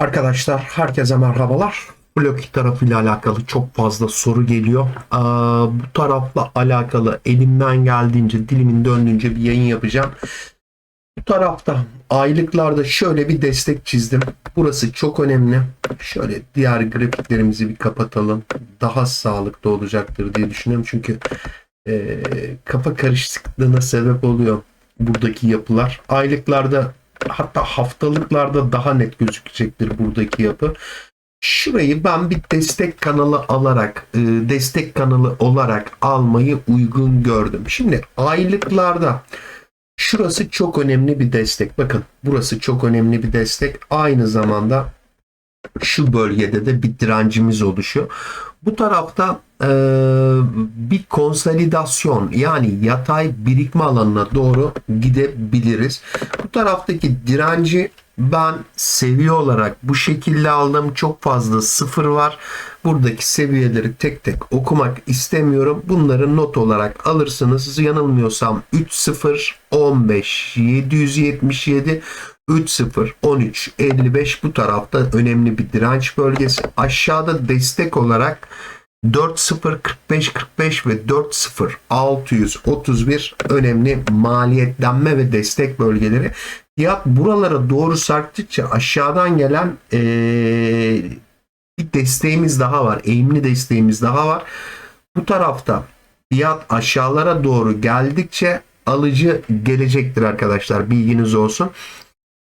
Arkadaşlar herkese merhabalar. Bloki tarafıyla alakalı çok fazla soru geliyor. Aa, bu tarafla alakalı elimden geldiğince dilimin döndüğünce bir yayın yapacağım. Bu tarafta aylıklarda şöyle bir destek çizdim. Burası çok önemli. Şöyle diğer grafiklerimizi bir kapatalım. Daha sağlıklı olacaktır diye düşünüyorum. Çünkü e, kafa karışıklığına sebep oluyor buradaki yapılar. Aylıklarda hatta haftalıklarda daha net gözükecektir buradaki yapı. Şurayı ben bir destek kanalı alarak, e, destek kanalı olarak almayı uygun gördüm. Şimdi aylıklarda şurası çok önemli bir destek. Bakın burası çok önemli bir destek. Aynı zamanda şu bölgede de bir direncimiz oluşuyor. Bu tarafta e, bir konsolidasyon yani yatay birikme alanına doğru gidebiliriz. Bu taraftaki direnci ben seviye olarak bu şekilde aldım. Çok fazla sıfır var. Buradaki seviyeleri tek tek okumak istemiyorum. Bunları not olarak alırsınız. Yanılmıyorsam 3.0 15 777 3.0 13 55 bu tarafta önemli bir direnç bölgesi. Aşağıda destek olarak 4.0 45 45 ve 4.0 631 önemli maliyetlenme ve destek bölgeleri. Fiyat buralara doğru sarktıkça aşağıdan gelen ee, bir desteğimiz daha var. Eğimli desteğimiz daha var. Bu tarafta fiyat aşağılara doğru geldikçe alıcı gelecektir arkadaşlar. Bilginiz olsun.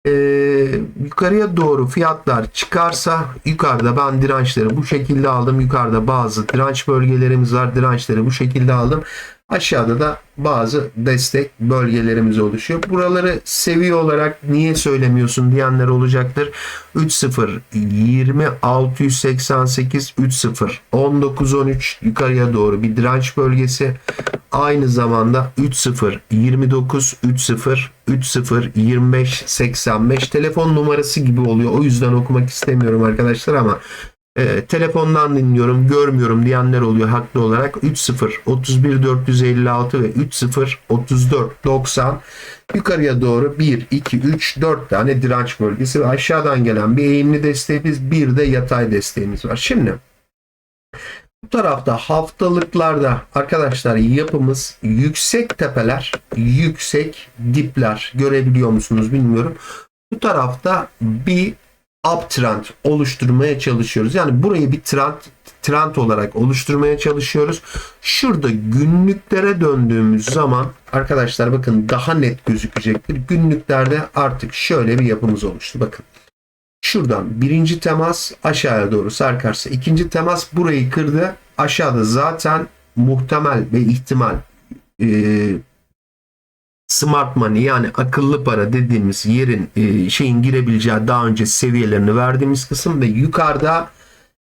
Ee, yukarıya doğru fiyatlar çıkarsa yukarıda ben dirençleri bu şekilde aldım. Yukarıda bazı direnç bölgelerimiz var. Dirençleri bu şekilde aldım. Aşağıda da bazı destek bölgelerimiz oluşuyor. Buraları seviye olarak niye söylemiyorsun diyenler olacaktır. 3.0 20 688 3.0 19 13 yukarıya doğru bir direnç bölgesi. Aynı zamanda 3.0 29 3.0 3.0 25 85 telefon numarası gibi oluyor. O yüzden okumak istemiyorum arkadaşlar ama e, telefondan dinliyorum, görmüyorum diyenler oluyor haklı olarak. 3.0 31 456 ve 3.0 34 90 yukarıya doğru 1 2 3 4 tane direnç bölgesi ve aşağıdan gelen bir eğimli desteğimiz, bir de yatay desteğimiz var. Şimdi bu tarafta haftalıklarda arkadaşlar yapımız yüksek tepeler, yüksek dipler görebiliyor musunuz bilmiyorum. Bu tarafta bir uptrend oluşturmaya çalışıyoruz. Yani burayı bir trend trend olarak oluşturmaya çalışıyoruz. Şurada günlüklere döndüğümüz zaman arkadaşlar bakın daha net gözükecektir. Günlüklerde artık şöyle bir yapımız oluştu. Bakın. Şuradan birinci temas aşağıya doğru sarkarsa ikinci temas burayı kırdı. Aşağıda zaten muhtemel ve ihtimal e, smart money yani akıllı para dediğimiz yerin e, şeyin girebileceği daha önce seviyelerini verdiğimiz kısım ve yukarıda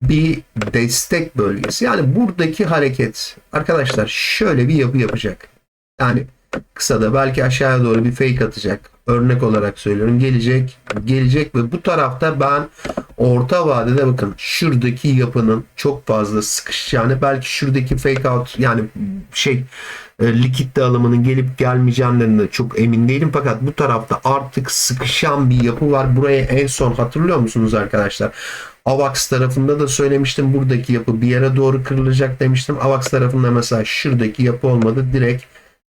bir destek bölgesi. Yani buradaki hareket arkadaşlar şöyle bir yapı yapacak. Yani kısa da belki aşağıya doğru bir fake atacak. Örnek olarak söylüyorum. Gelecek, gelecek ve bu tarafta ben orta vadede bakın şuradaki yapının çok fazla sıkışacağını belki şuradaki fake out yani şey e, likit dağılımının gelip gelmeyeceğinden de çok emin değilim. Fakat bu tarafta artık sıkışan bir yapı var. Buraya en son hatırlıyor musunuz arkadaşlar? AVAX tarafında da söylemiştim. Buradaki yapı bir yere doğru kırılacak demiştim. AVAX tarafında mesela şuradaki yapı olmadı. Direkt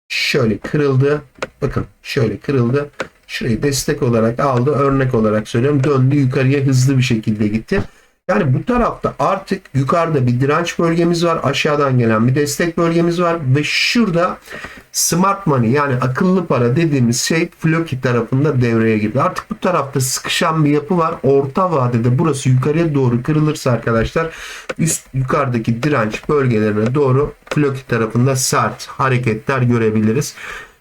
şöyle kırıldı. Bakın şöyle kırıldı. Şurayı destek olarak aldı. Örnek olarak söylüyorum. Döndü yukarıya hızlı bir şekilde gitti. Yani bu tarafta artık yukarıda bir direnç bölgemiz var. Aşağıdan gelen bir destek bölgemiz var. Ve şurada smart money yani akıllı para dediğimiz şey Floki tarafında devreye girdi. Artık bu tarafta sıkışan bir yapı var. Orta vadede burası yukarıya doğru kırılırsa arkadaşlar üst yukarıdaki direnç bölgelerine doğru Floki tarafında sert hareketler görebiliriz.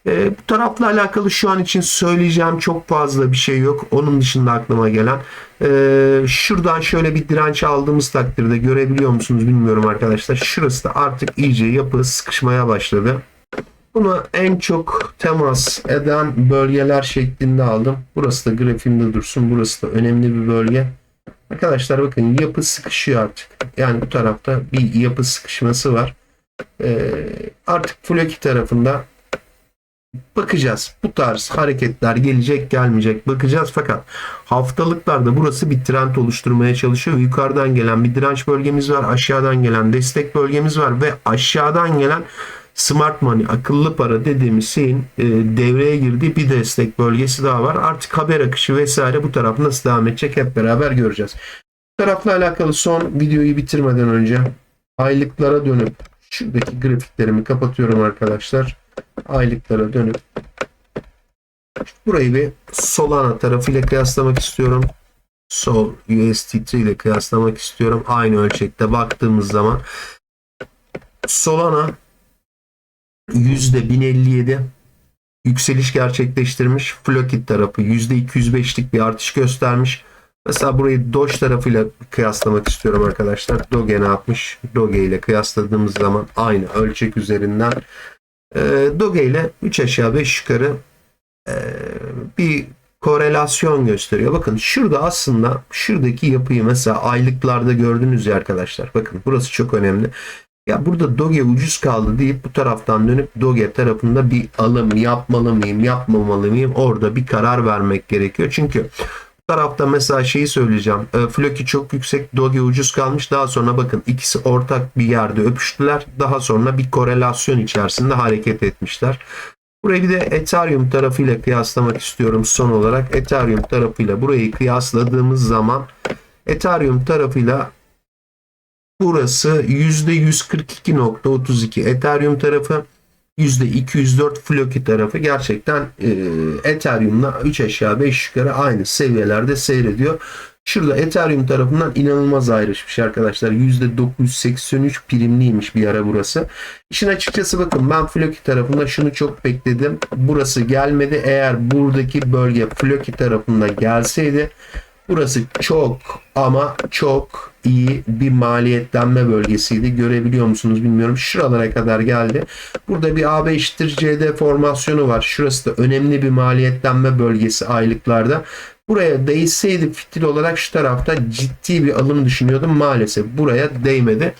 E, bu tarafla alakalı şu an için söyleyeceğim çok fazla bir şey yok. Onun dışında aklıma gelen. E, şuradan şöyle bir direnç aldığımız takdirde görebiliyor musunuz bilmiyorum arkadaşlar. Şurası da artık iyice yapı sıkışmaya başladı. Bunu en çok temas eden bölgeler şeklinde aldım. Burası da grafiğimde dursun. Burası da önemli bir bölge. Arkadaşlar bakın yapı sıkışıyor artık. Yani bu tarafta bir yapı sıkışması var. Ee, artık Floki tarafında bakacağız. Bu tarz hareketler gelecek gelmeyecek bakacağız fakat haftalıklarda burası bir trend oluşturmaya çalışıyor. Yukarıdan gelen bir direnç bölgemiz var. Aşağıdan gelen destek bölgemiz var ve aşağıdan gelen smart money akıllı para dediğimiz şeyin e, devreye girdiği bir destek bölgesi daha var. Artık haber akışı vesaire bu taraf nasıl devam edecek hep beraber göreceğiz. Bu tarafla alakalı son videoyu bitirmeden önce aylıklara dönüp şuradaki grafiklerimi kapatıyorum arkadaşlar. Aylıklara dönüp burayı bir Solana tarafıyla kıyaslamak istiyorum. Sol USDT ile kıyaslamak istiyorum. Aynı ölçekte baktığımız zaman Solana %1057 yükseliş gerçekleştirmiş. Flockit tarafı %205'lik bir artış göstermiş. Mesela burayı Doge tarafıyla kıyaslamak istiyorum arkadaşlar. Doge ne yapmış? Doge ile kıyasladığımız zaman aynı ölçek üzerinden e, Doge ile 3 aşağı 5 yukarı e, bir korelasyon gösteriyor. Bakın şurada aslında şuradaki yapıyı mesela aylıklarda gördünüz ya arkadaşlar. Bakın burası çok önemli. Ya burada Doge ucuz kaldı deyip bu taraftan dönüp Doge tarafında bir alım yapmalı mıyım, yapmamalı mıyım? Orada bir karar vermek gerekiyor. Çünkü tarafta mesela şeyi söyleyeceğim. E, Floki çok yüksek, Doge ucuz kalmış. Daha sonra bakın ikisi ortak bir yerde öpüştüler. Daha sonra bir korelasyon içerisinde hareket etmişler. Burayı bir de Ethereum tarafıyla kıyaslamak istiyorum son olarak. Ethereum tarafıyla burayı kıyasladığımız zaman Ethereum tarafıyla burası %142.32 Ethereum tarafı %204 Floki tarafı gerçekten e, Ethereum'la 3 aşağı 5 yukarı aynı seviyelerde seyrediyor. Şurada Ethereum tarafından inanılmaz ayrışmış arkadaşlar. %983 primliymiş bir ara burası. İşin açıkçası bakın ben Floki tarafında şunu çok bekledim. Burası gelmedi. Eğer buradaki bölge Floki tarafında gelseydi burası çok ama çok iyi bir maliyetlenme bölgesiydi. Görebiliyor musunuz bilmiyorum. Şuralara kadar geldi. Burada bir AB eşittir CD formasyonu var. Şurası da önemli bir maliyetlenme bölgesi aylıklarda. Buraya değseydi fitil olarak şu tarafta ciddi bir alım düşünüyordum. Maalesef buraya değmedi.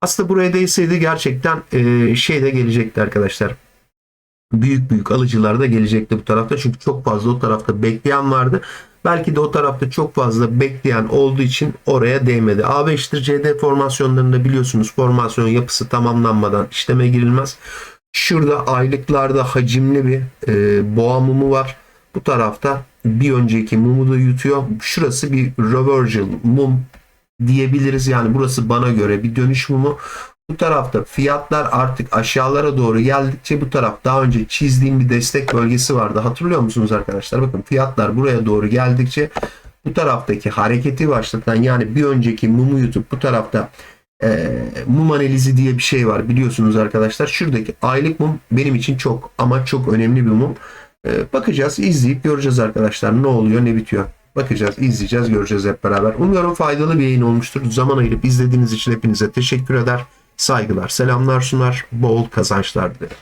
Aslında buraya değseydi gerçekten e, şey de gelecekti arkadaşlar. Büyük büyük alıcılar da gelecekti bu tarafta. Çünkü çok fazla o tarafta bekleyen vardı. Belki de o tarafta çok fazla bekleyen olduğu için oraya değmedi. A5 CD formasyonlarında biliyorsunuz formasyon yapısı tamamlanmadan işleme girilmez. Şurada aylıklarda hacimli bir e, boğa mumu var. Bu tarafta bir önceki mumu da yutuyor. Şurası bir reversal mum diyebiliriz. Yani burası bana göre bir dönüş mumu. Bu tarafta fiyatlar artık aşağılara doğru geldikçe bu taraf daha önce çizdiğim bir destek bölgesi vardı. Hatırlıyor musunuz arkadaşlar? Bakın fiyatlar buraya doğru geldikçe bu taraftaki hareketi başlatan yani bir önceki mumu yutup bu tarafta e, mum analizi diye bir şey var biliyorsunuz arkadaşlar. Şuradaki aylık mum benim için çok ama çok önemli bir mum. E, bakacağız, izleyip göreceğiz arkadaşlar ne oluyor, ne bitiyor. Bakacağız, izleyeceğiz, göreceğiz hep beraber. Umuyorum faydalı bir yayın olmuştur. Zaman ayırıp izlediğiniz için hepinize teşekkür eder. Saygılar, selamlar sunar, bol kazançlar dilerim.